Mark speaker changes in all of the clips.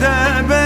Speaker 1: içinde ben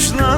Speaker 1: нужна